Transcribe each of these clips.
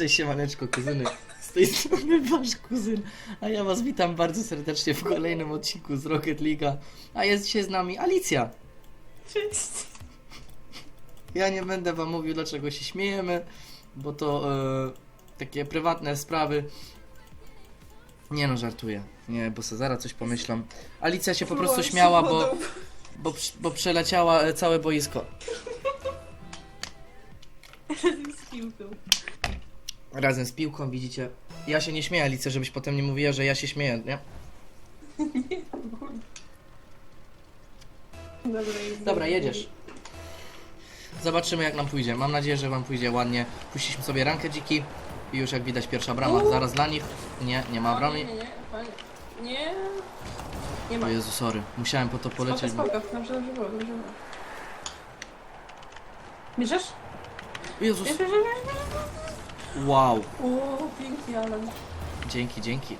cześć siemaneczko kuzyny. Z tej strony wasz kuzyn. A ja was witam bardzo serdecznie w kolejnym odcinku z Rocket League'a. A jest dzisiaj z nami Alicja. Cześć. Ja nie będę wam mówił dlaczego się śmiejemy, bo to e, takie prywatne sprawy. Nie no, żartuję. Nie, bo se zaraz coś pomyślą. Alicja się po prostu śmiała, bo, bo, bo przeleciała e, całe boisko. Z piłką. Razem z piłką, widzicie. Ja się nie śmieję, Alicja, żebyś potem nie mówiła, że ja się śmieję, nie? Dobra, jest Dobra, jedziesz. Zobaczymy jak nam pójdzie. Mam nadzieję, że wam pójdzie ładnie. Puściliśmy sobie rankę dziki i już jak widać pierwsza brama. Uuu. Zaraz dla nich. Nie, nie ma bramy. Nie, nie, nie. Nie. Nie O ma. Jezu, sorry. Musiałem po to Spoko, polecieć. Bo... spoko. Dobrze, dobrze było, dobrze było. Bierzesz? Jezus. Bierzesz, bierzesz, bierzesz. Wow. O, pięknie, Alan. Dzięki, dzięki.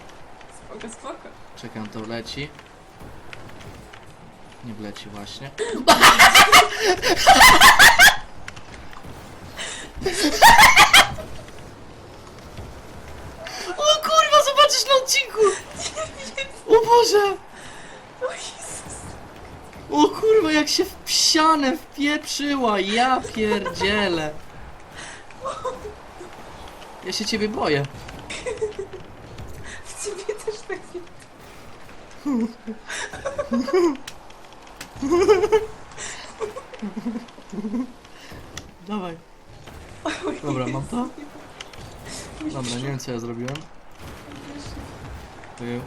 Spoko, spoko. Czekam, to leci. Nie wleci właśnie. O kurwa, zobaczysz na odcinku! O Boże! O Jezus. O kurwa, jak się w psianę wpieprzyła, ja pierdzielę. Ja się ciebie boję. W ciebie też tak nie... Dawaj. Dobra, mam to? Dobra, nie wiem co ja zrobiłem. Dobra.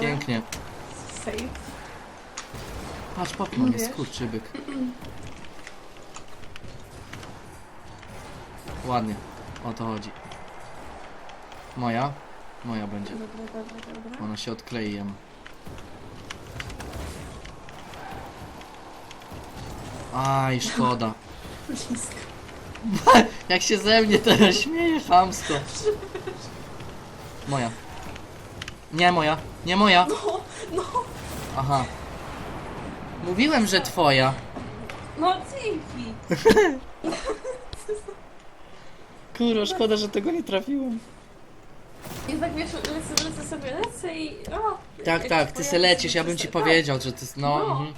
Pięknie. Save. Patrz, mnie Wiesz. skurczybyk. Ładnie. O to chodzi. Moja? Moja będzie. Dobra, dobra, dobra. Ona się odklei jem. Aj, szkoda. Blisko. Jak się ze mnie teraz śmieje, chamsko. Moja. Nie moja, nie moja. No, no, Aha. Mówiłem, że twoja. no dzięki. Kurwa, szkoda, że tego nie trafiłem. I tak wiesz, lecę, lecę sobie, lecę i... O, Tak, tak, ty se lecisz, ja bym ci tak. powiedział, że ty... No, No. mhm.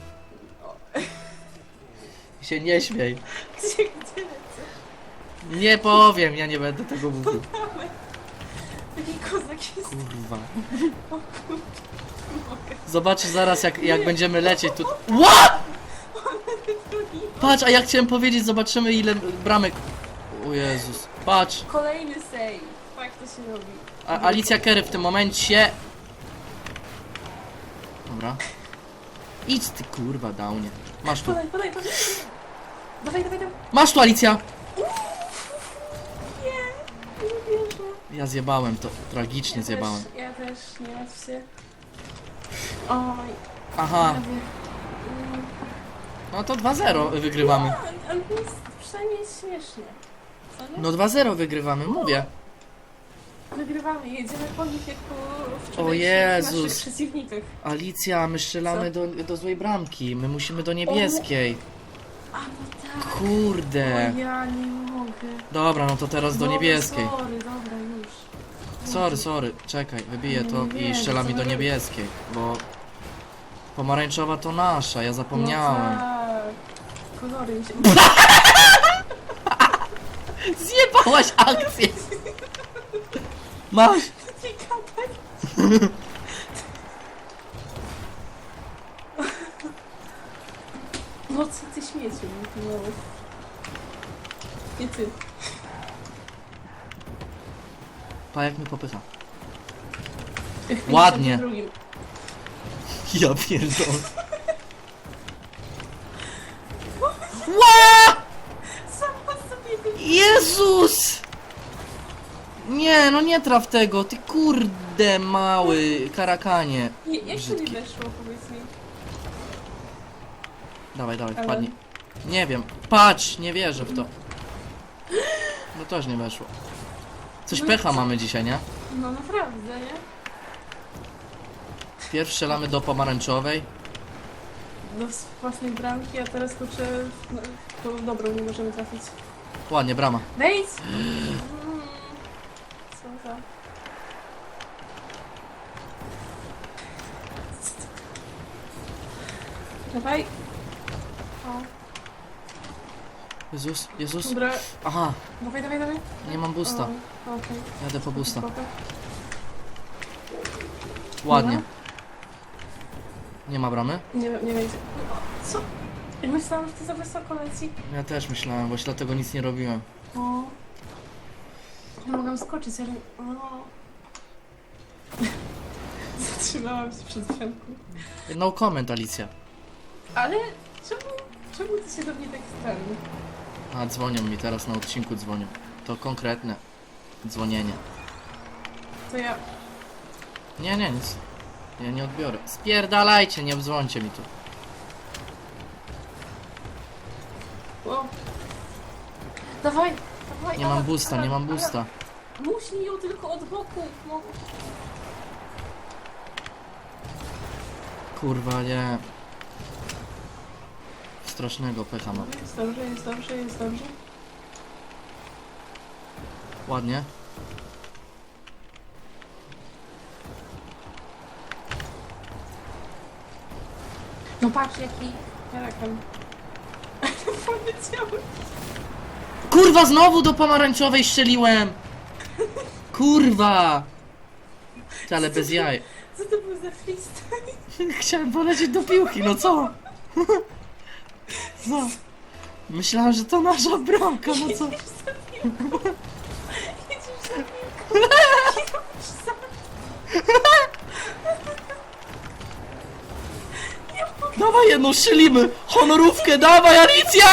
Się nie śmiej. Gdzie, gdzie lecę? Nie powiem, ja nie będę tego mówił. Taki kozak jest. Kurwa. O kurczę, mogę. Zobaczysz zaraz, jak, jak będziemy lecieć tu... Ła! Drugi. Patrz, a ja chciałem powiedzieć, zobaczymy ile bramek... O Jezus. Patrz, Kolejny save. Tak to się robi. a Alicja Kerry w tym momencie... Dobra. Idź ty kurwa, downie. Masz tu. Podaj, podaj, podaj. Dawaj, dawaj, dawaj. Masz tu, Alicja! Nie, nie wierzę. Ja zjebałem to, tragicznie zjebałem. Też, ja też, nie martw się. Oj, Aha, prawie. No to 2-0 wygrywamy. No, ale to jest przynajmniej śmiesznie. Co nie? No 2-0 wygrywamy, mówię. Wygrywamy, jedziemy po nich jak po wczorajszych O Jezus. naszych przeciwnikach. Alicja, my strzelamy do, do złej bramki, my musimy do niebieskiej. A no tak. Kurde. O, ja nie mogę. Dobra, no to teraz do Dobra, niebieskiej. Sorry, dobra, już. Sorry, sorry, czekaj, wybiję to i strzela mi do niebieskiej, bo pomarańczowa to nasza, ja zapomniałem. No tak. Kolory mi się... Zjebałaś akcję! Masz! Nie gadaj. No co ty śmieciu? No. Nie ty. Pa jak mnie popycha. Ładnie. 52. Ja pierdolę. Ła! Jezus! Nie, no nie traf tego, ty kurde mały karakanie. Nie, jak to Brzydki. weszło, powiedz mi? Dawaj, dawaj, Ale- wpadnij. Nie wiem, patrz, nie wierzę w to. No też nie weszło. Coś No i pecha co? mamy dzisiaj, nie? No naprawdę, nie? Pierw strzelamy do pomarańczowej. Do własnej bramki, a teraz kurczę... No, to dobrą nie możemy trafić. Ładnie, brama. No nic. Co za... Dawaj. O, Jezus, Jezus. dobra. Aha, Dawaj, dawaj, dawaj. nie mam busta. O, Okej. Jadę po busta. Ładnie. Nie ma bramy? Nie, nie będzie. Co? Ja myślałam, że to za wysoko leci. Ja też myślałem, właśnie dlatego nic nie robiłem. O. Ja mogłam skoczyć, ale... O. Zatrzymałam się przed drzemką. No comment, Alicja. Ale czemu, czemu ty się do mnie tak ten... A, dzwonią mi teraz na odcinku, dzwonią. To konkretne dzwonienie. To ja... Nie, nie, nic. Ja nie odbiorę. Spierdalajcie, nie dzwońcie mi tu. O. Dawaj, dawaj. Nie mam Aga, nie mam Aga. busta. Muśnij ją tylko od boku. No. Kurwa, nie. Strasznego pecha mam. Jest dobrze, jest dobrze, jest dobrze. Ładnie. No patrz jaki karakan. Kurwa, znowu do pomarańczowej strzeliłem! Kurwa! Ty, Ale bez jaj. Co to był za freestyle? Chciałem polecieć do piłki, no co? Co? Myślałem, że to nasza bramka, no co? Jedziesz za piłką. Jedziesz za piłką. Jedziesz za... Dawaj jedną strzelimy! Honorówkę, dawaj Alicja!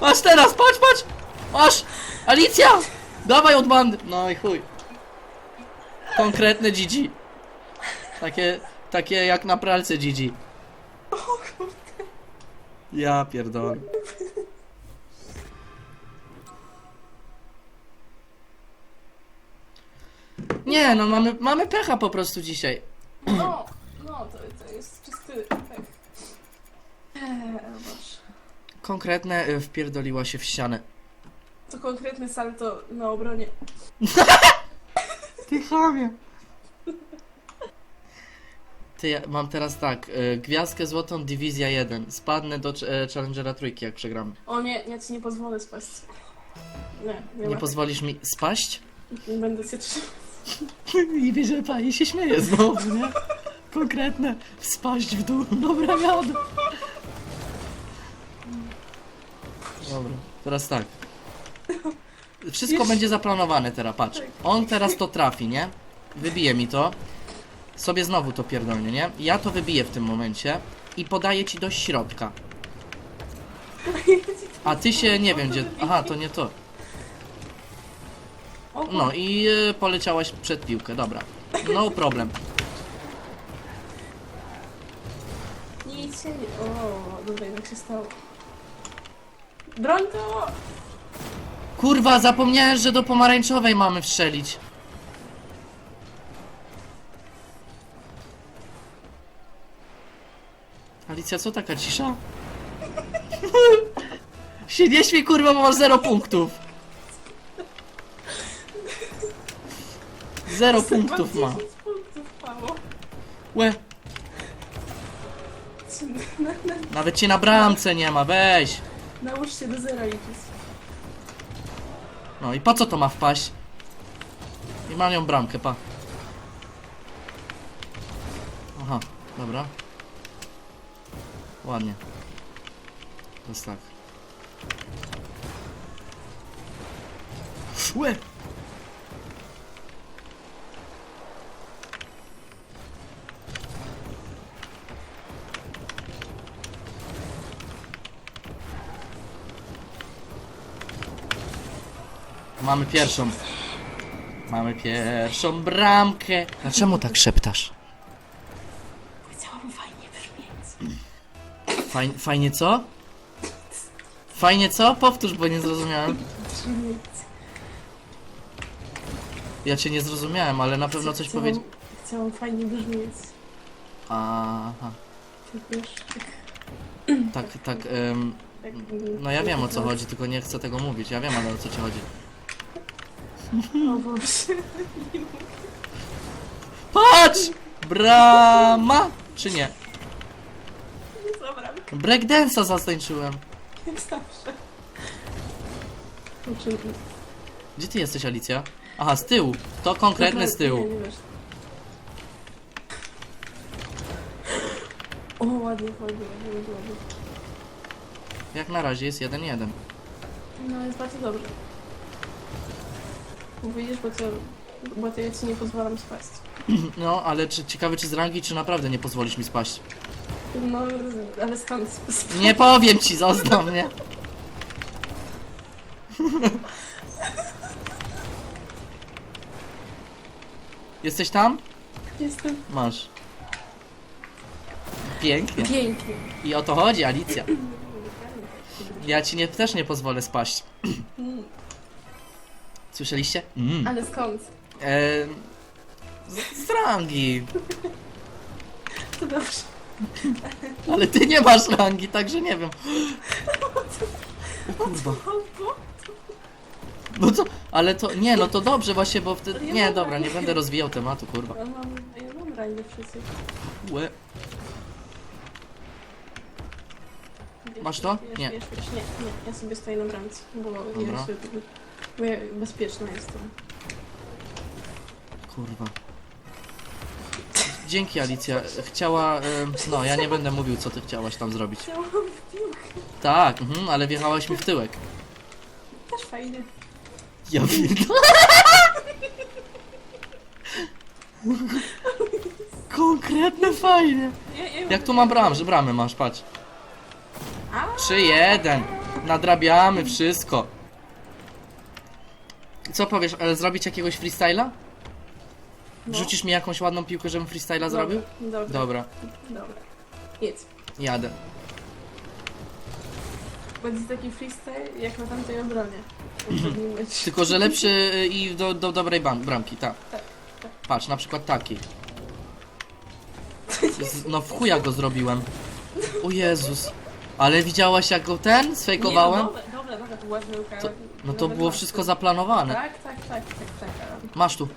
Masz teraz, patrz, patrz! Masz! Alicja! Dawaj od bandy! No i chuj. Konkretne GG. Takie, takie jak na pralce GG. Ja pierdolę. Nie, no mamy, mamy pecha po prostu dzisiaj. No, no to, to jest czysty. Eee, Boże. Konkretne y, wpierdoliła się w ścianę. To konkretny salto na obronie. Ty chamie. Ty, ja mam teraz tak, y, gwiazdkę złotą, dywizja 1. Spadnę do ch- e, Challengera trójki, jak przegramy. O nie, ja ci nie pozwolę spaść. Nie, nie, Nie ma. pozwolisz mi spaść? Nie będę się trzymać. I wie, że pani się śmieje znowu, nie? Konkretne, spaść w dół, dobra jadę. Dobra, teraz tak. Wszystko Już. będzie zaplanowane teraz, patrz. On teraz to trafi, nie? Wybije mi to. Sobie znowu to pierdolnie, nie? Ja to wybiję w tym momencie i podaję ci do środka. A ty się nie wiem gdzie. Aha, to nie to. No i y, poleciałaś przed piłkę, dobra. No problem. Nic się nie... O, dobra, jak się stało. Broń to! Kurwa, zapomniałem, że do pomarańczowej mamy strzelić. Alicja, co taka cisza? się nie śmiej, kurwa, bo masz zero punktów. Zero punktów ma. 10 punktów mało. Łe, Na, na, nawet cię na bramce nie ma, weź. Nałóż się do zera liczyć. No i po co to ma wpaść? I mam ją bramkę, pa. Aha, dobra. Ładnie. To jest tak. Łe! Mamy pierwszą. Mamy pierwszą bramkę. A czemu tak szeptasz? Chciałam fajnie brzmieć. Fajnie, fajnie co? Fajnie co? Powtórz, bo nie zrozumiałem. Ja cię nie zrozumiałem, ale na pewno coś powiedział. Chciałam fajnie brzmieć. Aha, Tak tak... tak, tak. em, tak no ja wiem o co chodzi, tylko nie chcę tego mówić. Ja wiem, ale o co ci chodzi. O Boże. Patrz! Brama! Czy nie? Za Breakdance'a zastańczyłem. Jak zawsze. Znaczy, Gdzie ty jesteś, Alicja? Aha, z tyłu. To konkretny z tyłu. O, ładnie, ładnie, ładnie, ładnie, ładnie. Jak na razie jest 1-1. No, jest bardzo dobrze. Widzisz, bo to, bo to ja ci nie pozwalam spaść. No, ale czy, ciekawe czy z rangi, czy naprawdę nie pozwolisz mi spaść? No, ale skąd? skąd? Nie powiem ci, zostaw mnie. Jesteś tam? Jestem Masz. Pięknie. piękny. I o to chodzi, Alicja. Ja ci nie, też nie pozwolę spaść. Słyszeliście? Mm. Ale skąd? Eee, z, z rangi. To dobrze. Ale ty nie masz rangi, także nie wiem. O kurwa. No co? Ale to, nie, no to dobrze właśnie, bo wtedy... Nie, dobra, nie będę rozwijał tematu, kurwa. Ja mam, ja mam rangę przecież. Łe. Wiesz, Masz to? Wiesz, Nie. Wiesz, wiesz, nie, nie, ja sobie stoję na bramce, bo Dobra. ja się, bo ja bezpieczna jestem. Kurwa. Dzięki Alicja. Chciała. em, no, ja nie będę mówił, co ty chciałaś tam zrobić. Chciałam w piłkę. Tak, mhm, ale wjechałaś mi w tyłek. Też fajnie. Ja pierdolę. Konkretne fajnie. Ja, ja Jak tu mam bram, że bramy masz, patrz. A, 3-1. Nadrabiamy wszystko. Co powiesz, e, zrobić jakiegoś freestyla? no. Wrzucisz mi jakąś ładną piłkę, żebym freestyla zrobił? Dobra, dobra. Dobra. Jedz. jadę. Będzie taki freestyle jak na tamtej obronie. Tylko, że lepszy y, i do, do dobrej bram, bramki, tak. Tak, tak. Patrz, na przykład taki. Z, no w chuja go zrobiłem. O Jezus. Ale widziałaś jak go ten Nie, no, to No to było wszystko zaplanowane. Tak, tak, tak, tak, tak. ale- Masz tu.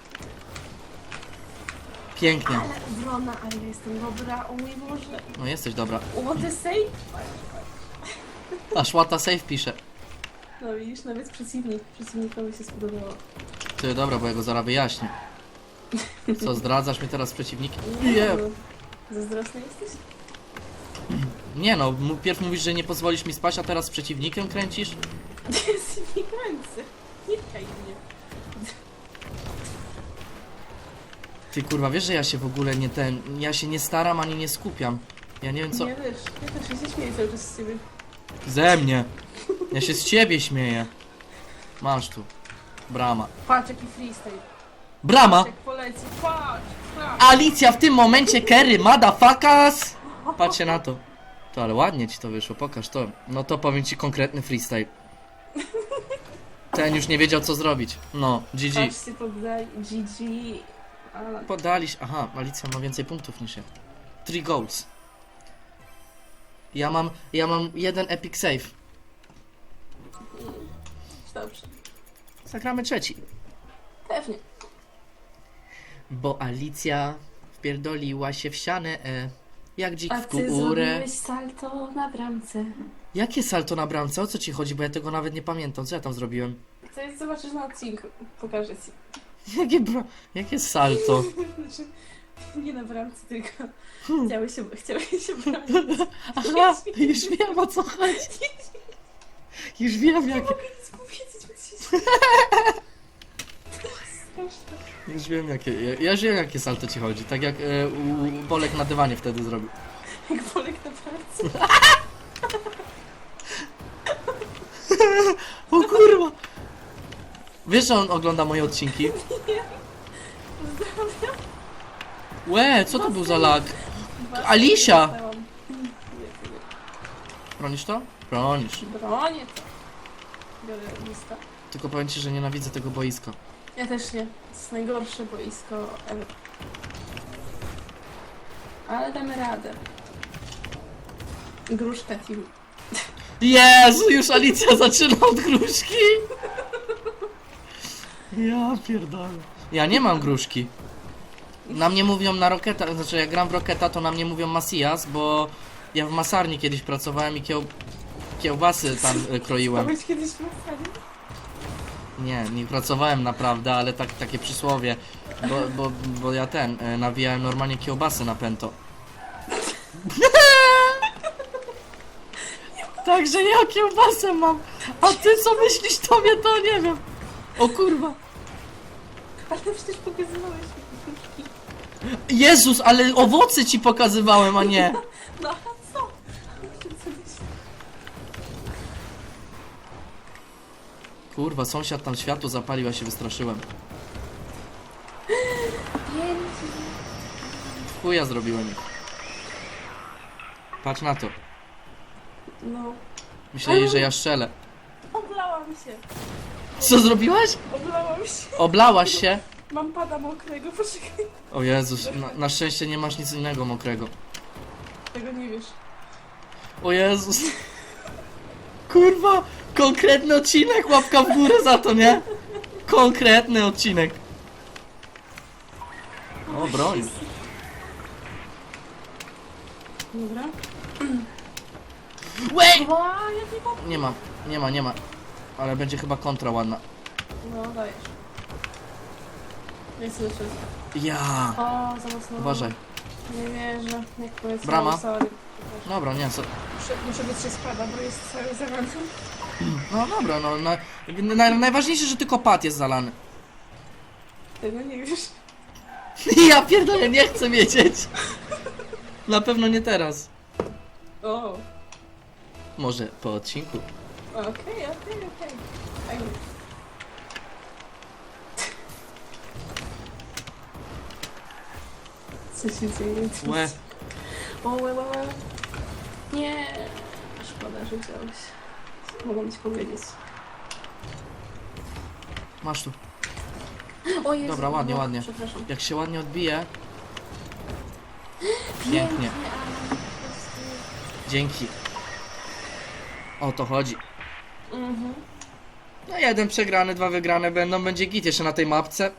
Pięknie. Ale obrona, ale ja jestem dobra, o mój Boże. No jesteś dobra. What a save? Aż łata safe pisze. No widzisz, nawet przeciwnik, przeciwnikowi się spodobało. Ty, dobra, bo ja go zaraz wyjaśnię. Co, zdradzasz mnie teraz z przeciwnikiem? Nie, Nie. no. Zazdrosny jesteś? Nie no, mu- pierw mówisz, że nie pozwolisz mi spać, a teraz z przeciwnikiem kręcisz? Końce. Nie kaj mnie. Ty kurwa, wiesz, że ja się w ogóle nie ten... Ja się nie staram ani nie skupiam. Ja nie wiem co... Nie wiesz, ja też się śmieję cały czas z ciebie. Ze mnie. Ja się z ciebie śmieję. Masz tu. Brama. Patrz jaki freestyle. Brama! Jak poleci, patrz, patrz. Alicja w tym momencie Kerry motherfuckers! Patrzcie na to. To ale ładnie ci to wyszło, pokaż to. No to powiem ci konkretny freestyle. Ten już nie wiedział co zrobić. No, GG. Patrzcie, poddaj, GG. Ale Podaliś. Aha, Alicja ma więcej punktów niż ja. Three goals. Ja mam, ja mam jeden epic save. dobrze. Zagramy trzeci. Pewnie. Bo Alicja wpierdoliła się w ścianę, e, jak dzik A w ty górę. zrobiłeś salto na bramce. Jakie salto na bramce? O co ci chodzi? Bo ja tego nawet nie pamiętam. Co ja tam zrobiłem? Chcesz zobaczysz na odcinku. Pokażę ci. Jakie, bra... Jakie salto? Znaczy, nie na bramce, tylko chciałeś się, chciałeś się bronić. Aha, już wiem o co chodzi. Już wiem jakie, Mogę nic powiedzieć, bo się... Już wiem jakie, ja, ja już wiem jakie salto ci chodzi. Tak jak e, u, u Bolek na dywanie wtedy zrobił. Jak Polek na pracy. O kurwa! Wiesz, że on ogląda moje odcinki? Pozdrawiam. Łe, co to był za lag? Dostałam. Nie, nie. Bronisz to? Bronisz. Bronię to. Biorę lista. Tylko powiem ci, że nienawidzę tego boiska. Ja też nie. To jest najgorsze boisko ever. Ale damy radę. Gruszka team. Jezu, już Alicja zaczyna od gruszki. Ja pierdolę. Ja nie mam gruszki. Na mnie mówią na Roketa, znaczy jak gram w Roketa, to na mnie mówią Masias, bo Ja w masarni kiedyś pracowałem i kieł... kiełbasy tam y, kroiłem. Byłeś kiedyś? Nie, nie pracowałem naprawdę, ale tak, takie przysłowie. Bo, bo, bo ja ten, y, nawijałem normalnie kiełbasy na pęto. Także ja kiełbasę mam, a ty co myślisz tobie, to nie wiem. O kurwa. Ale przecież pokazywałeś mi. Jezus, ale owoce ci pokazywałem, a nie. No a co? Co byś- Kurwa, sąsiad tam światło zapalił, ja się wystraszyłem. Chuja zrobiłem ich. Patrz na to. No. Myśleli, że ja strzelę. Oblałam się. Co zrobiłaś? Oblałam się. Oblałaś się? Mam pada mokrego, poczekaj. O Jezus, na, na szczęście nie masz nic innego mokrego. Tego nie wiesz. O Jezus. Kurwa, konkretny odcinek, łapka w górę za to, nie? Konkretny odcinek. O, broń. Dobra. Łej! Ła. Nie ma, nie ma, nie ma. Ale będzie chyba kontra ładna. No, dajesz. Nie lecieć. Ja. O, za mocno. Uważaj. Nie wierzę. Jak powiedz Brama? Sorry. Dobra, nie, so, Muszę, muszę być się spada, bo jest cały zalany. No dobra, no na, na, najważniejsze, że tylko pat jest zalany. Tego nie wiesz. Ja pierdolę, nie chcę wiedzieć. Na pewno nie teraz. O, Może po odcinku. okej, okej, okej. Co się dzieje? Łe. O, łe, łe, łe. Nie. Szkoda, że chciałeś. Mogłam ci powiedzieć. Masz tu. O Jezu, Dobra, ładnie, no, ładnie. Przepraszam. Jak się ładnie odbije. Pięknie. Dzięki. O to chodzi. Mhm. No jeden przegrany, dwa wygrane będą, będzie git jeszcze na tej mapce.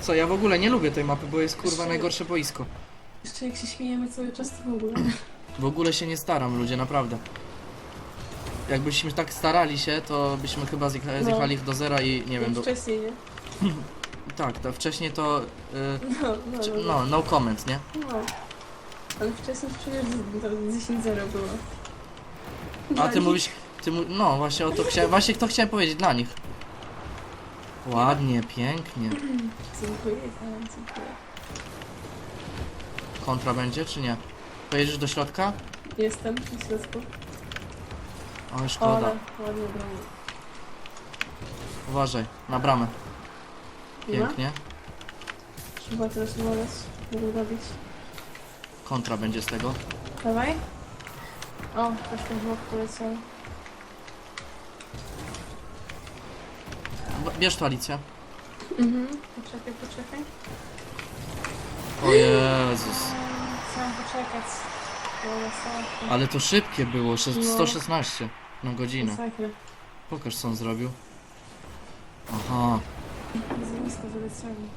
Co, ja w ogóle nie lubię tej mapy, bo jest kurwa najgorsze boisko. Jeszcze jak się śmiejemy cały czas, to w ogóle. W ogóle się nie staram, ludzie, naprawdę. Jakbyśmy tak starali się, to byśmy chyba No. zjechali ich do zera i nie wiem, do... Wcześniej, nie? Tak, to wcześniej to... Y, No, no, czy- no. no, no comment, nie? no. Ale wcześniej przecież to 10-0 było. A Dla ty nich. mówisz... Ty mu... No, właśnie o to chciałem... Właśnie to chciałem powiedzieć dla nich. Ładnie, pięknie. Dziękuję, Alan, dziękuję. Kontra będzie, czy nie? Pojedziesz do środka? Jestem w środku. O, O, szkoda. ale ładnie broni. Uważaj, na bramę. Pięknie. Trzeba teraz woleć. Mogę robić. Kontra będzie z tego. Dawaj. O, troszkę w bok poleciał. B- Bierz to Alicja. Mhm. Poczekaj, poczekaj. O Jezus. Chciałam poczekać. Masakra. Ale to szybkie było, sze- No. 116 na godzinę. Masakra. Pokaż co on zrobił. Aha. Za nisko wyleciałem.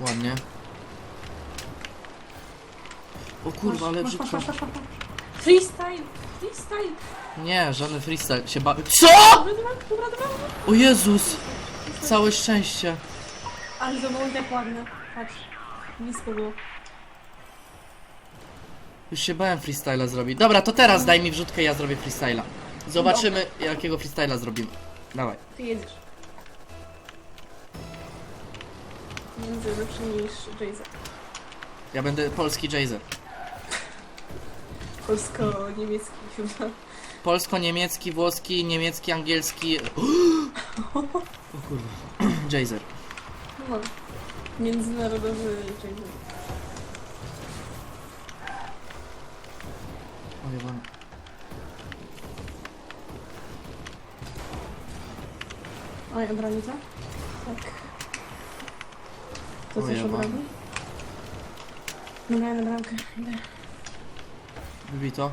Ładnie. O kurwa, ale Masz, masz, brzydko. masz, masz, masz, masz. Freestyle! Freestyle! Nie, żaden freestyle się bawi. CO?! Dobra, dobra, dobra, dobra. O Jezus! Całe szczęście. Ale to było tak ładne. Patrz. Nisko było. Już się bałem freestyla zrobić. Dobra, to teraz daj mi wrzutkę, ja zrobię freestyla. Zobaczymy, jakiego freestyla zrobimy. Dawaj. Ty jedziesz. Między lepszy niż Jason. Ja będę polski Jazer. Polsko-niemiecki chyba. Polsko-niemiecki, włoski, niemiecki, angielski. O kurwa. Jazer. No. Międzynarodowy Jason. O jebany. A ja broni to? Tak. To O, też ja obroni? Dobra, ja na bramkę. Idę. Wybij to.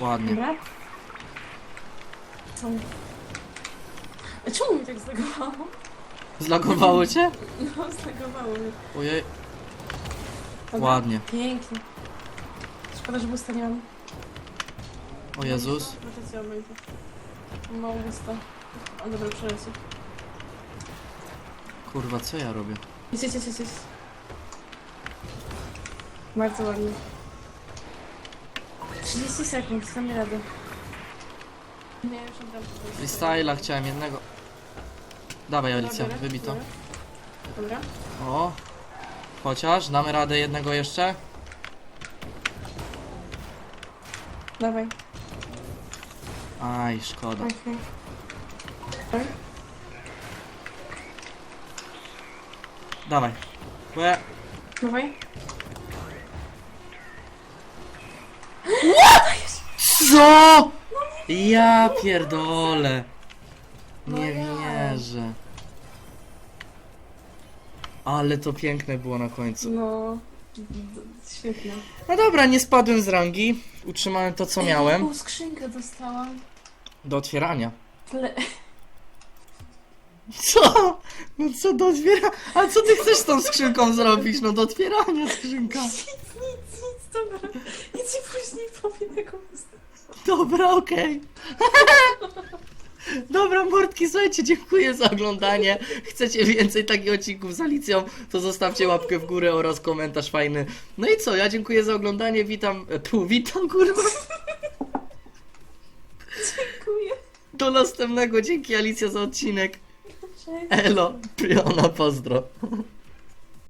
Ładnie. Dobra. Co? Czemu mi tak zlagowało? Zlagowało cię? No, zlagowało mnie. Ojej. Dobra. Ładnie. Pięknie. Szkoda, że busta nie mam. O Jezus. Mało busta. A dobra, przeleci. Kurwa, co ja robię? Jedź, jedź, jedź, jedź. Bardzo ładnie. 30 sekund, damy radę. Nie, już od razu. Freestyla chciałem jednego. Dawaj Dobra, Alicja, wybij to. Dobra. O. Chociaż, damy radę jednego jeszcze. Dawaj. Aj, szkoda. Okej. Okay. Dawaj. Łe. Dawaj. Co? Ja pierdolę. No Nie ja. wierzę. Ale to piękne było na końcu. No. Świetnie. No dobra, nie spadłem z rangi. Utrzymałem to, co miałem. Taką skrzynkę dostałam. Do otwierania. Tle... Co? No co do otwierania? A co ty chcesz z tą skrzynką zrobić? No do otwierania skrzynka. Nic, nic, nic, dobra. Nic ci później powiem, jaką jest. Dobra, okej. Dobra, mordki, słuchajcie, dziękuję za oglądanie. Chcecie więcej takich odcinków z Alicją, to zostawcie łapkę w górę oraz komentarz fajny. No i co, ja dziękuję za oglądanie, witam, e, tu, witam, kurwa, Dziękuję. do następnego, dzięki Alicja za odcinek. Cześć. Elo, Priona, pozdro.